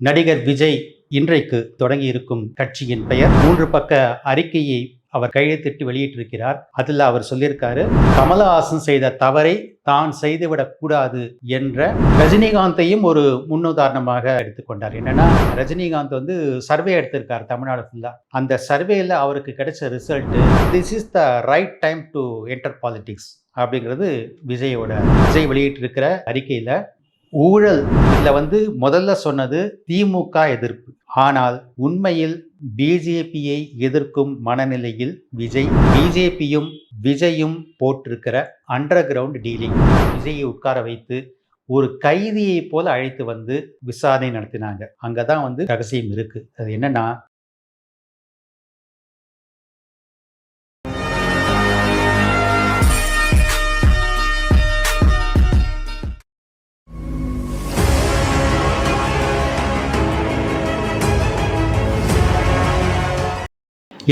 நடிகர் விஜய் இன்றைக்கு தொடங்கி இருக்கும் கட்சியின் பெயர். மூன்று பக்க அறிக்கையை அவர் கையெழுத்திட்டு வெளியிட்டிருக்கிறார். அதில் அவர் சொல்லியிருக்காரு கமலஹாசன் செய்த தவறை தான் செய்துவிடக் கூடாது என்ற ரஜினிகாந்தையும் ஒரு முன்னுதாரணமாக எடுத்துக்கொண்டார் என்னன்னா ரஜினிகாந்த் வந்து சர்வே எடுத்திருக்கார் தமிழ்நாடு ஃபுல்லா அந்த சர்வேல அவருக்கு கிடைச்ச result this is the right time to enter politics அப்படிங்கிறது விஜயோட விஜய் வெளியிட்டிருக்கிற அறிக்கையில ஊழல். இதில் வந்து முதல்ல சொன்னது திமுக எதிர்ப்பு. ஆனால் உண்மையில் பிஜேபியை எதிர்க்கும் மனநிலையில் விஜய் பிஜேபியும் விஜயும் போட்டிருக்கிற அண்டர் கிரவுண்ட் டீலிங் விஜயை உட்கார வைத்து ஒரு கைதியை போல அழைத்து வந்து விசாரணை நடத்தினாங்க. அங்கதான் வந்து ரகசியம் இருக்கு. அது என்னன்னா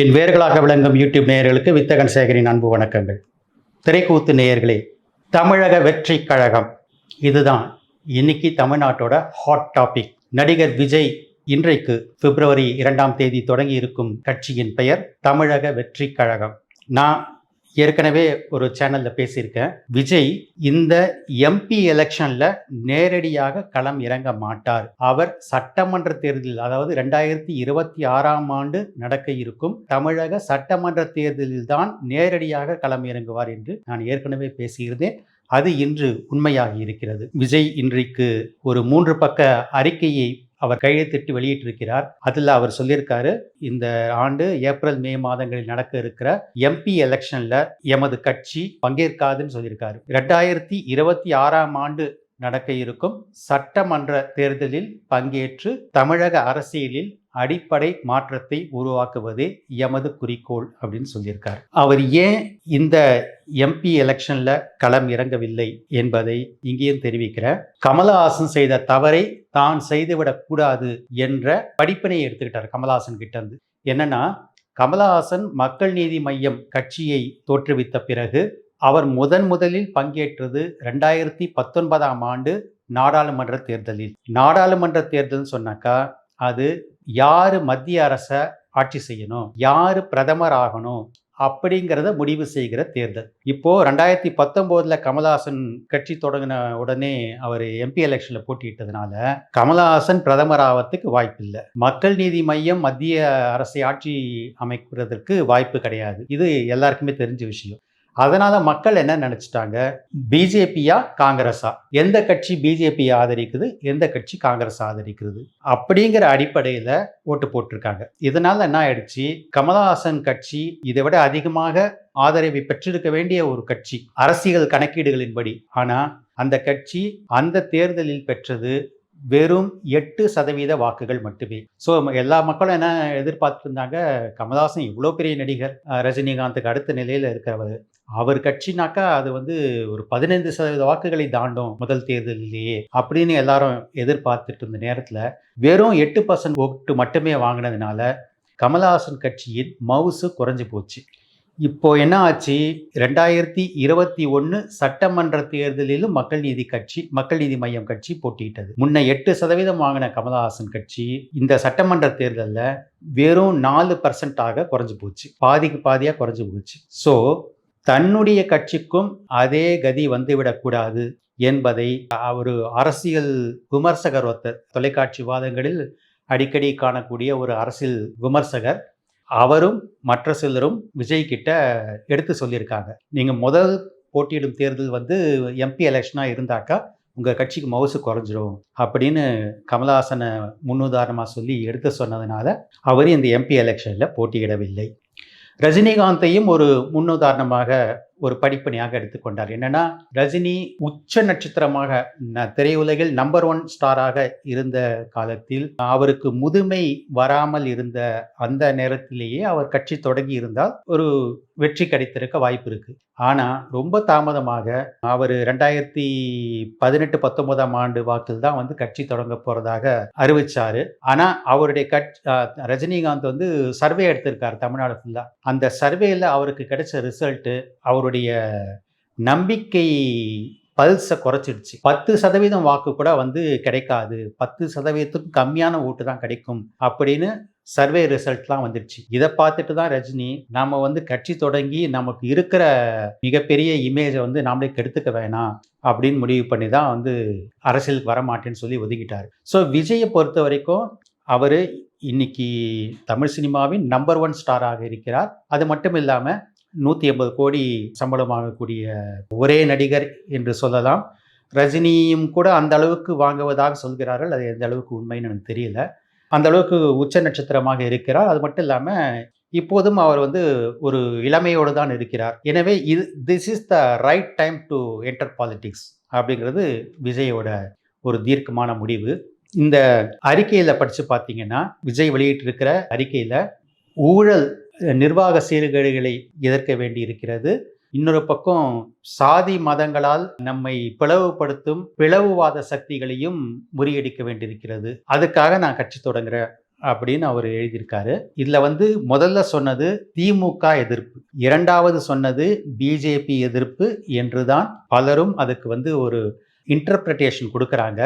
என் வேர்களாக விளங்கும் யூடியூப் நேயர்களுக்கு வித்தகன் சேகரின் அன்பு வணக்கங்கள். திரைக்கூத்து நேயர்களே தமிழக வெற்றி கழகம். இதுதான் இன்னைக்கு தமிழ்நாட்டோட ஹாட் டாபிக் நடிகர் விஜய் இன்றைக்கு பிப்ரவரி இரண்டாம் தேதி தொடங்கி இருக்கும் கட்சியின் பெயர் தமிழக வெற்றி கழகம். நான் ஏற்கனவே ஒரு சேனல்ல பேசியிருக்கேன். விஜய் இந்த எம்பி எலெக்ஷன்ல நேரடியாக களம் இறங்க மாட்டார். அவர் சட்டமன்ற தேர்தலில் அதாவது ரெண்டாயிரத்தி இருபத்தி ஆறாம் ஆண்டு நடக்க இருக்கும் தமிழக சட்டமன்ற தேர்தலில் தான் நேரடியாக களம் இறங்குவார் என்று நான் ஏற்கனவே பேசியிருந்தேன். அது இன்று உண்மையாகி இருக்கிறது. விஜய் இன்றைக்கு ஒரு மூன்று பக்க அறிக்கையை அவர் கையெழுத்திட்டு வெளியிட்டிருக்கிறார். அதில் அவர் சொல்லியிருக்காரு இந்த ஆண்டு ஏப்ரல் மே மாதங்களில் நடக்க இருக்கிற எம்பி எலெக்ஷன்ல எமது கட்சி பங்கேற்காதுன்னு சொல்லியிருக்காரு. ரெண்டாயிரத்தி இருபத்தி ஆறாம் ஆண்டு நடக்க இருக்கும் சட்டமன்ற தேர்தலில் பங்கேற்று தமிழக அரசியலில் அடிப்படை மாற்றத்தை உருவாக்குவதே எமது குறிக்கோள் அப்படின்னு சொல்லியிருக்கார். அவர் ஏன் இந்த எம்பி எலெக்ஷன்ல களம் இறங்கவில்லை என்பதை இங்கேயும் தெரிவிக்கிற கமலஹாசன் செய்த தவறை தான் செய்துவிடக் கூடாது என்ற படிப்பினை எடுத்துக்கிட்டார் கமலஹாசன் கிட்ட இருந்து என்னன்னா கமலஹாசன் மக்கள் நீதி மையம் கட்சியை தோற்றுவித்த பிறகு அவர் முதன் முதலில் பங்கேற்றது ரெண்டாயிரத்தி பத்தொன்பதாம் ஆண்டு நாடாளுமன்ற தேர்தலில். நாடாளுமன்ற தேர்தல்னு சொன்னாக்கா அது யாரு மத்திய அரசை ஆட்சி செய்யணும்? யாரு பிரதமர் ஆகணும்? அப்படிங்கிறத முடிவு செய்கிற தேர்தல். இப்போ ரெண்டாயிரத்தி பத்தொன்பதுல கமலஹாசன் கட்சி தொடங்கின உடனே அவர் எம்பி எலெக்ஷன்ல போட்டியிட்டதுனால கமலஹாசன் பிரதமர் ஆவதுக்கு வாய்ப்பு இல்லை மக்கள் நீதி மையம் மத்திய அரசை ஆட்சி அமைக்கிறதுக்கு வாய்ப்பு கிடையாது. இது எல்லாருக்குமே தெரிஞ்ச விஷயம். அதனால மக்கள் என்ன நினைச்சிட்டாங்க? பிஜேபியா காங்கிரஸா? எந்த கட்சி பிஜேபி ஆதரிக்குது? எந்த கட்சி காங்கிரஸ் ஆதரிக்கிறது அப்படிங்கிற அடிப்படையில ஓட்டு போட்டிருக்காங்க. இதனால என்ன ஆயிடுச்சு? கமலஹாசன் கட்சி இதை விட அதிகமாக ஆதரவை பெற்றிருக்க வேண்டிய ஒரு கட்சி. அரசியல் கணக்கீடுகளின்படி. ஆனா அந்த கட்சி அந்த தேர்தலில் பெற்றது வெறும் எட்டு சதவீத வாக்குகள் மட்டுமே. ஸோ எல்லா மக்களும் என்ன எதிர்பார்த்துருந்தாங்க கமல்ஹாசன் இவ்வளோ பெரிய நடிகர். ரஜினிகாந்துக்கு அடுத்த நிலையில் இருக்கிறவர். அவர் கட்சினாக்கா அது வந்து ஒரு பதினைந்து சதவீத வாக்குகளை தாண்டும் முதல் தேர்தலிலேயே அப்படின்னு எல்லாரும் எதிர்பார்த்துட்டு இருந்த நேரத்தில் வெறும் எட்டு பர்சன்ட் ஓட்டு மட்டுமே வாங்கினதுனால கமல்ஹாசன் கட்சியின் மவுசு குறைஞ்சி போச்சு. இப்போ என்ன ஆச்சு? ரெண்டாயிரத்தி இருபத்தி ஒன்று சட்டமன்ற தேர்தலிலும் மக்கள் நீதி கட்சி மக்கள் நீதி மையம் கட்சி போட்டியிட்டது. முன்ன எட்டு சதவீதம் வாங்கின கமலஹாசன் கட்சி இந்த சட்டமன்ற தேர்தலில் வெறும் நாலு பர்சன்டாக குறைஞ்சி போச்சு. பாதிக்கு பாதியாக குறைஞ்சி போச்சு. ஸோ தன்னுடைய கட்சிக்கும் அதே கதி வந்துவிடக்கூடாது என்பதை ஒரு அரசியல் விமர்சகர் ஒருத்தர் தொலைக்காட்சி வாதங்களில் அடிக்கடி காணக்கூடிய ஒரு அரசியல் விமர்சகர் அவரும் மற்ற சிலரும் விஜய் கிட்ட எடுத்து சொல்லியிருக்காங்க. நீங்கள் முதல் போட்டியிடும் தேர்தல் வந்து எம்பி எலெக்ஷனாக இருந்தாக்கா உங்கள் கட்சிக்கு மவுசு குறைஞ்சிரும் அப்படின்னு கமலஹாசனை முன்னுதாரணமாக சொல்லி எடுத்து சொன்னதுனால அவர் இந்த எம்பி எலெக்ஷனில் போட்டியிடவில்லை. ரஜினிகாந்தையும் ஒரு முன்னுதாரணமாக ஒரு படிப்பணியாக எடுத்துக்கொண்டார். என்னன்னா ரஜினி உச்ச நட்சத்திரமாக ந- திரையுலகில் நம்பர் ஒன் ஸ்டாராக இருந்த காலத்தில் அவருக்கு முதுமை வராமல் இருந்த அந்த நேரத்திலேயே அவர் கட்சி தொடங்கி இருந்தால் ஒரு வெற்றி கிடைத்திருக்க வாய்ப்பு இருக்கு. ஆனா ரொம்ப தாமதமாக அவர் ரெண்டாயிரத்தி பதினெட்டு பத்தொன்பதாம் ஆண்டு வாக்கில் தான் வந்து கட்சி தொடங்க போறதாக அறிவிச்சாரு. ஆனா அவருடைய கட்சி ரஜினிகாந்த் வந்து சர்வே எடுத்திருக்காரு தமிழ்நாடு ஃபுல்லா அந்த சர்வேல அவருக்கு கிடைச்ச ரிசல்ட் அவருடைய நம்பிக்கை பல்ஸை குறைச்சிடுச்சு. பத்து சதவீதம் வாக்கு கூட வந்து கிடைக்காது. பத்து சதவீதத்துக்கும் கம்மியான ஓட்டு தான் கிடைக்கும் அப்படின்னு சர்வே ரிசல்ட்லாம் வந்துடுச்சு. இதை பார்த்துட்டு தான் ரஜினி நாம் வந்து கட்சி தொடங்கி நமக்கு இருக்கிற மிகப்பெரிய இமேஜை வந்து நாமளே கெடுத்துக்க வேணாம் அப்படின்னு முடிவு பண்ணி தான் வந்து அரசியலுக்கு வரமாட்டேன்னு சொல்லி ஒதுக்கிட்டார். ஸோ விஜயை பொறுத்த வரைக்கும் அவர் இன்னைக்கு தமிழ் சினிமாவின் நம்பர் ஒன் ஸ்டாராக இருக்கிறார். அது மட்டும் இல்லாமல் நூற்றி ஐம்பது கோடி சம்பளம் வாங்கக்கூடிய ஒரே நடிகர் என்று சொல்லலாம். ரஜினியும் கூட அந்த அளவுக்கு வாங்குவதாக சொல்கிறார்கள். அது எந்த அளவுக்கு உண்மைன்னு எனக்கு தெரியல. அந்த அளவுக்கு உச்ச நட்சத்திரமாக இருக்கிறார். அது மட்டும் இல்லாமல் இப்போதும் அவர் வந்து ஒரு இளமையோடு தான் இருக்கிறார். எனவே இது this is the right time to enter politics அப்படிங்கிறது விஜயோட ஒரு தீர்க்கமான முடிவு. இந்த அறிக்கையில் படித்து பார்த்தீங்கன்னா விஜய் வெளியிட்டிருக்கிற அறிக்கையில் ஊழல் நிர்வாக சீர்கேடுகளை எதிர்க்க வேண்டி இருக்கிறது இன்னொரு பக்கம் சாதி மதங்களால் நம்மை பிளவுபடுத்தும் பிளவுவாத சக்திகளையும் முறியடிக்க வேண்டியிருக்கிறது. அதுக்காக நான் கட்சி தொடங்குறேன் அப்படின்னு அவர் எழுதியிருக்காரு. இதில் வந்து முதல்ல சொன்னது திமுக எதிர்ப்பு. இரண்டாவது சொன்னது பிஜேபி எதிர்ப்பு என்றுதான் பலரும் அதுக்கு வந்து ஒரு இன்டர்பிரட்டேஷன் கொடுக்குறாங்க.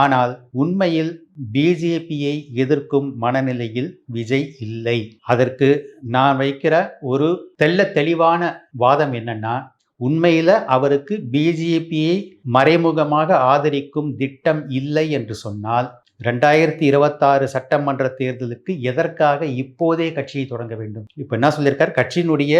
ஆனால் உண்மையில் பிஜேபியை எதிர்க்கும் மனநிலையில் விஜய் இல்லை. அதற்கு நான் வைக்கிற ஒரு தெள்ள தெளிவான வாதம் என்னன்னா உண்மையில் அவருக்கு பிஜேபியை மறைமுகமாக ஆதரிக்கும் திட்டம் இல்லை என்று சொன்னால் ரெண்டாயிரத்தி இருபத்தாறு சட்டமன்ற தேர்தலுக்கு எதற்காக இப்போதே கட்சியை தொடங்க வேண்டும்? இப்போ என்ன சொல்லியிருக்கார்? கட்சியினுடைய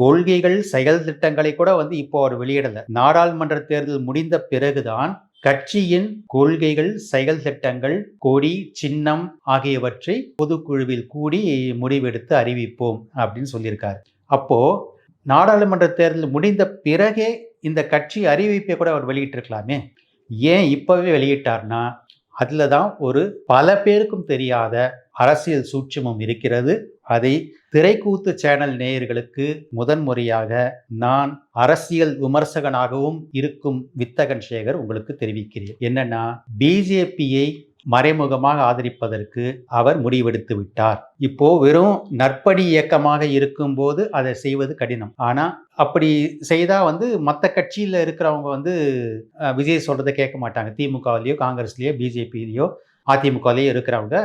கொள்கைகள் செயல் திட்டங்களை கூட வந்து இப்போ அவர் வெளியிடல. நாடாளுமன்ற தேர்தல் முடிந்த பிறகுதான் கட்சியின் கொள்கைகள் செயல் திட்டங்கள் கொடி சின்னம் ஆகியவற்றை பொதுக்குழுவில் கூடி முடிவெடுத்து அறிவிப்போம் அப்படின்னு சொல்லியிருக்காரு. அப்போ நாடாளுமன்ற தேர்தல் முடிந்த பிறகே இந்த கட்சி அறிவிப்பை கூட அவர் வெளியிட்டிருக்கலாமே. ஏன் இப்பவே வெளியிட்டார்னா அதில் தான் ஒரு பல பேருக்கும் தெரியாத அரசியல் சூட்சமும் இருக்கிறது. அதை திரைக்கூத்து சேனல் நேயர்களுக்கு முதன்முறையாக நான் அரசியல் விமர்சகனாகவும் இருக்கும் வித்தகன் சேகர் உங்களுக்கு தெரிவிக்கிறேன். என்னன்னா பிஜேபியை மறைமுகமாக ஆதரிப்பதற்கு அவர் முடிவெடுத்து விட்டார். இப்போ வெறும் நற்படி இயக்கமாக இருக்கும்போது அதை செய்வது கடினம். ஆனா அப்படி செய்தா வந்து மற்ற கட்சியில இருக்கிறவங்க வந்து விஜய் சொல்றதை கேட்க மாட்டாங்க. திமுகவிலேயோ காங்கிரஸ்லயோ பிஜேபியிலேயோ அதிமுகவிலேயோ இருக்கிறவங்க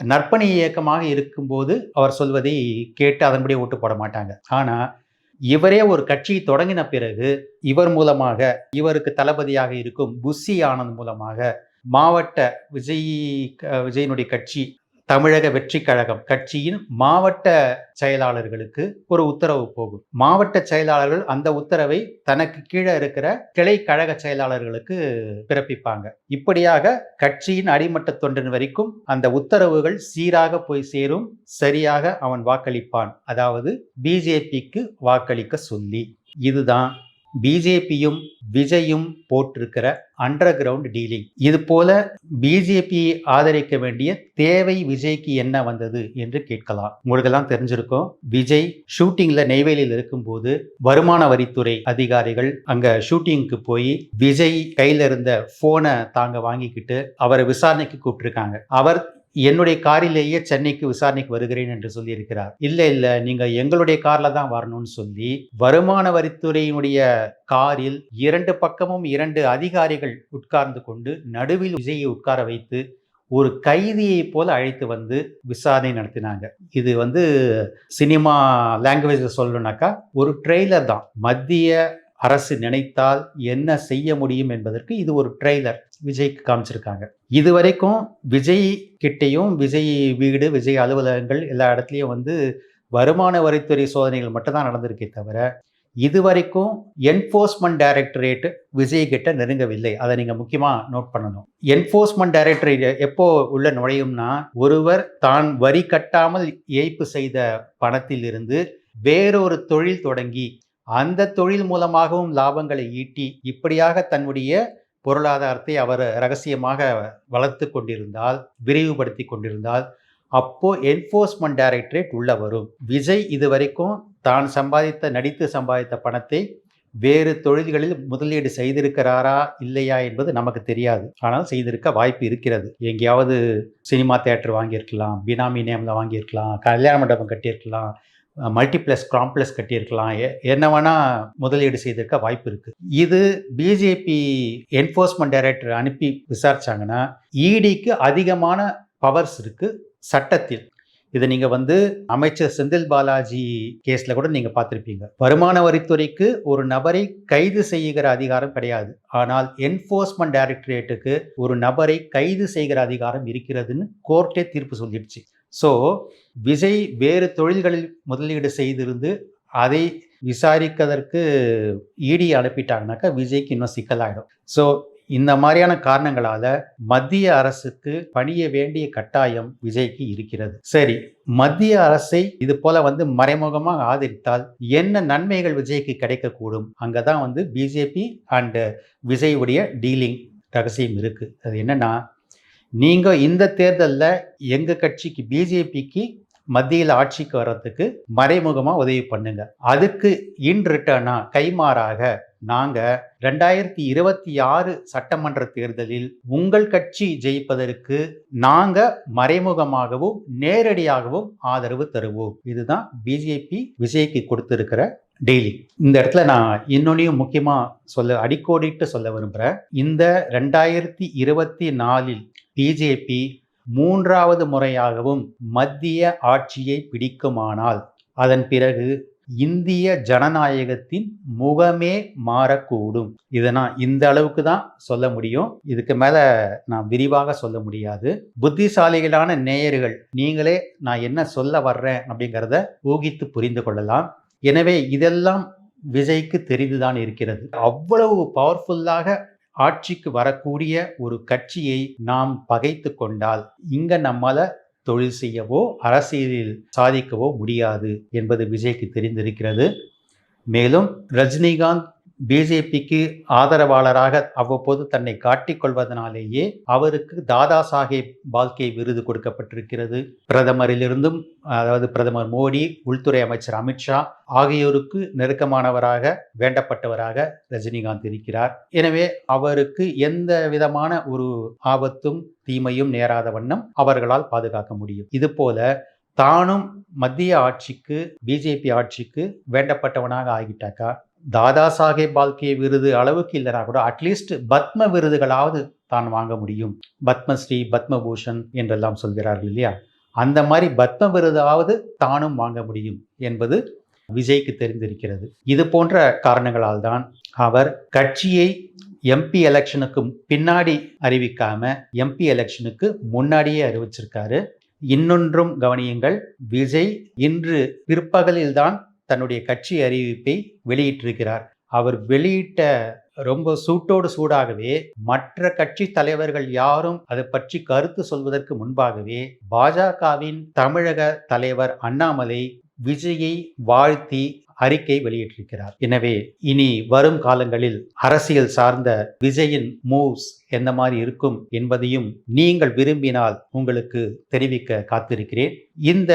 நற்பணி இயக்கமாக இருக்கும்போது அவர் சொல்வதை கேட்டு அதன்படி ஓட்டு போட மாட்டாங்க. ஆனால் இவரே ஒரு கட்சி தொடங்கின பிறகு இவர் மூலமாக இவருக்கு தளபதியாக இருக்கும் புஷி ஆனந்த் மூலமாக மாவட்ட விஜய் க- விஜயனுடைய கட்சி தமிழக வெற்றி கழகம் கட்சியின் மாவட்ட செயலாளர்களுக்கு ஒரு உத்தரவு போகும். மாவட்ட செயலாளர்கள் அந்த உத்தரவை தனக்கு கீழே இருக்கிற கிளை கழக செயலாளர்களுக்கு பிறப்பிப்பாங்க. இப்படியாக கட்சியின் அடிமட்ட தொண்டன் வரைக்கும் அந்த உத்தரவுகள் சீராக போய் சேரும் சரியாக அவன் வாக்களிப்பான். அதாவது பிஜேபிக்கு வாக்களிக்க சொல்லி. இதுதான் பிஜேபியும் விஜயும் போட்டிருக்கிற அண்டர் கிரவுண்ட் டீலிங் இது போல பிஜேபியை ஆதரிக்க வேண்டிய தேவை விஜய்க்கு என்ன வந்தது என்று கேட்கலாம். உங்களுக்கெல்லாம் தெரிஞ்சிருக்கும். விஜய் ஷூட்டிங்ல நெய்வேலியில் இருக்கும்போது வருமான வரித்துறை அதிகாரிகள் அங்க ஷூட்டிங்க்கு போய் விஜய் கையில இருந்த போனை தாங்க வாங்கிக்கிட்டு அவரை விசாரணைக்கு கூப்பிட்டுருக்காங்க. அவர் என்னுடைய காரிலேயே சென்னைக்கு விசாரணைக்கு வருகிறேன் என்று சொல்லியிருக்கிறார். இல்ல இல்ல நீங்க எங்களுடைய கார்ல தான் வரணும்னு சொல்லி வருமான வரித்துறையினுடைய காரில் இரண்டு பக்கமும் இரண்டு அதிகாரிகள் உட்கார்ந்து கொண்டு நடுவில் விஜயை உட்கார வைத்து ஒரு கைதியை போல அழைத்து வந்து விசாரணை நடத்தினாங்க. இது வந்து சினிமா லாங்குவேஜ் சொல்லணும்னாக்கா ஒரு ட்ரெய்லர் தான். மத்திய அரசு நினைத்தால் என்ன செய்ய முடியும் என்பதற்கு இது ஒரு ட்ரெய்லர் விஜய்க்கு காமிச்சிருக்காங்க. இது வரைக்கும் விஜய் கிட்டேயும் விஜய் வீடு விஜய் அலுவலகங்கள் எல்லா இடத்துலையும் வந்து வருமான வரித்துறை சோதனைகள் மட்டும்தான் நடந்திருக்கே தவிர இதுவரைக்கும் என்ஃபோர்ஸ்மெண்ட் டைரக்டரேட் விஜய் கிட்ட நெருங்கவில்லை. அதை நீங்க முக்கியமா நோட் பண்ணணும். என்ஃபோர்ஸ்மெண்ட் டைரக்டரேட் எப்போ உள்ள நுழையும்னா ஒருவர் தான் வரி கட்டாமல் ஏய்ப்பு செய்த பணத்தில் இருந்து வேறொரு தொழில் தொடங்கி அந்த தொழில் மூலமாகவும் லாபங்களை ஈட்டி இப்படியாக தன்னுடைய பொருளாதாரத்தை அவர் ரகசியமாக வளர்த்து கொண்டிருந்தால் விரிவுபடுத்தி கொண்டிருந்தால் அப்போ என்ஃபோர்ஸ்மெண்ட் டைரக்டரேட் உள்ள வரும். விஜய் இதுவரைக்கும் தான் சம்பாதித்த நடித்து சம்பாதித்த பணத்தை வேறு தொழில்களில் முதலீடு செய்திருக்கிறாரா இல்லையா என்பது நமக்கு தெரியாது. ஆனால் செய்திருக்க வாய்ப்பு இருக்கிறது. எங்கேயாவது சினிமா தேட்டர் வாங்கியிருக்கலாம் பினாமி நேமில் வாங்கியிருக்கலாம் கல்யாண மண்டபம் கட்டியிருக்கலாம் மல்டிப்ளஸ் கிராம்ப்ளஸ் கட்டியிருக்கலாம். என்ன வேணா முதலீடு செய்திருக்க வாய்ப்பு இருக்குது இது பிஜேபி என்ஃபோர்ஸ்மெண்ட் டைரக்டர் அனுப்பி விசாரித்தாங்கன்னா இடிக்கு அதிகமான பவர்ஸ் இருக்குது சட்டத்தில். இதை நீங்கள் வந்து அமைச்சர் செந்தில் பாலாஜி கேஸில் கூட நீங்கள் பார்த்துருப்பீங்க. வருமான வரித்துறைக்கு ஒரு நபரை கைது செய்கிற அதிகாரம் கிடையாது. ஆனால் என்ஃபோர்ஸ்மெண்ட் டைரக்டரேட்டுக்கு ஒரு நபரை கைது செய்கிற அதிகாரம் இருக்கிறதுன்னு கோர்ட்டே தீர்ப்பு சொல்லிடுச்சு. ஸோ விஜய் வேறு தொழில்களில் முதலீடு செய்திருந்து அதை விசாரிக்கிறதற்கு இடி அனுப்பிட்டாங்கனாக்கா விஜய்க்கு இன்னும் சிக்கலாயிடும். ஸோ இந்த மாதிரியான காரணங்களால மத்திய அரசுக்கு பணிய வேண்டிய கட்டாயம் விஜய்க்கு இருக்கிறது. சரி மத்திய அரசை இது போல வந்து மறைமுகமாக ஆதரித்தால் என்ன நன்மைகள் விஜய்க்கு கிடைக்கக்கூடும்? அங்கதான் வந்து பிஜேபி அண்ட் விஜயுடைய டீலிங் ரகசியம் இருக்கு. அது என்னன்னா நீங்கள் இந்த தேர்தலில் எங்கள் கட்சிக்கு பிஜேபிக்கு மத்தியில் ஆட்சிக்கு வர்றதுக்கு மறைமுகமாக உதவி பண்ணுங்க. அதுக்கு இன் ரிட்டர்னா கைமாறாக நாங்கள் ரெண்டாயிரத்தி இருபத்தி ஆறு சட்டமன்ற தேர்தலில் உங்கள் கட்சி ஜெயிப்பதற்கு நாங்கள் மறைமுகமாகவும் நேரடியாகவும் ஆதரவு தருவோம். இதுதான் பிஜேபி விஜய்க்கு கொடுத்திருக்கிற டெய்லி. இந்த இடத்துல நான் இன்னொன்னையும் முக்கியமாக சொல்ல அடிக்கோடிட்டு சொல்ல விரும்புகிறேன் இந்த ரெண்டாயிரத்தி இருபத்தி நாலில் பிஜேபி மூன்றாவது முறையாகவும் மத்திய ஆட்சியை பிடிக்குமானால் அதன் பிறகு இந்திய ஜனநாயகத்தின் முகமே மாறக்கூடும். இதை நான் இந்த அளவுக்கு தான் சொல்ல முடியும். இதுக்கு மேல நான் விரிவாக சொல்ல முடியாது. புத்திசாலிகளான நேயர்கள் நீங்களே நான் என்ன சொல்ல வர்றேன் அப்படிங்கிறத ஊகித்து புரிந்து கொள்ளலாம். எனவே இதெல்லாம் விஜய்க்கு தெரிந்துதான் இருக்கிறது. அவ்வளவு பவர்ஃபுல்லாக ஆட்சிக்கு வரக்கூடிய ஒரு கட்சியை நாம் பகைத்து கொண்டால் இங்க நம்மால தொழில் செய்யவோ அரசியலில் சாதிக்கவோ முடியாது என்பது விஜய்க்கு தெரிந்திருக்கிறது. மேலும் ரஜினிகாந்த் பிஜேபிக்கு ஆதரவாளராக அவ்வப்போது தன்னை காட்டிக்கொள்வதனாலேயே அவருக்கு தாதா சாஹேப் பால்கே விருது கொடுக்கப்பட்டிருக்கிறது. பிரதமரிலிருந்தும் அதாவது பிரதமர் மோடி உள்துறை அமைச்சர் அமித்ஷா ஆகியோருக்கு நெருக்கமானவராக வேண்டப்பட்டவராக ரஜினிகாந்த் இருக்கிறார். எனவே அவருக்கு எந்த விதமான ஒரு ஆபத்தும் தீமையும் நேராத வண்ணம் அவர்களால் பாதுகாக்க முடியும். இது போல தானும் மத்திய ஆட்சிக்கு பிஜேபி ஆட்சிக்கு வேண்டப்பட்டவனாக ஆகிட்டாக்கா? தாதா சாஹேப் பால்கே விருது அளவுக்கு இல்லைனா கூட அட்லீஸ்ட் பத்ம விருதுகளாவது தான் வாங்க முடியும். பத்மஸ்ரீ பத்மபூஷன் என்றெல்லாம் சொல்கிறார்கள் இல்லையா? அந்த மாதிரி பத்ம விருதாவது தானும் வாங்க முடியும் என்பது விஜய்க்கு தெரிந்திருக்கிறது. இது போன்ற காரணங்களால் தான் அவர் கட்சியை எம்பி எலெக்ஷனுக்கு பின்னாடி அறிவிக்காம எம்பி எலெக்ஷனுக்கு முன்னாடியே அறிவிச்சிருக்காரு. இன்னொன்றும் கவனியுங்கள் விஜய் இன்று பிற்பகலில்தான் தன்னுடைய கட்சி அறிவிப்பை வெளியிட்டிருக்கிறார். அவர் வெளியிட்ட ரொம்ப சூட்டோடு சூடாகவே மற்ற கட்சி தலைவர்கள் யாரும் அதை பற்றி கருத்து சொல்வதற்கு முன்பாகவே பாஜகவின் தமிழக தலைவர் அண்ணாமலை விஜயை வாழ்த்தி அறிக்கை வெளியிட்டிருக்கிறார். எனவே இனி வரும் காலங்களில் அரசியல் சார்ந்த விஜயின் மூவ்ஸ் எந்த மாதிரி இருக்கும் என்பதையும் நீங்கள் விரும்பினால் உங்களுக்கு தெரிவிக்க காத்திருக்கிறேன். இந்த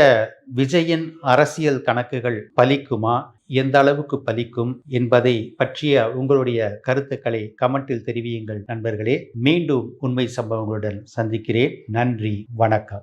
விஜயின் அரசியல் கணக்குகள் பலிக்குமா? எந்த அளவுக்கு பலிக்கும் என்பதை பற்றிய உங்களுடைய கருத்துக்களை கமெண்டில் தெரிவியுங்கள் நண்பர்களே. மீண்டும் உண்மை சம்பவங்களுடன் சந்திக்கிறேன். நன்றி. வணக்கம்.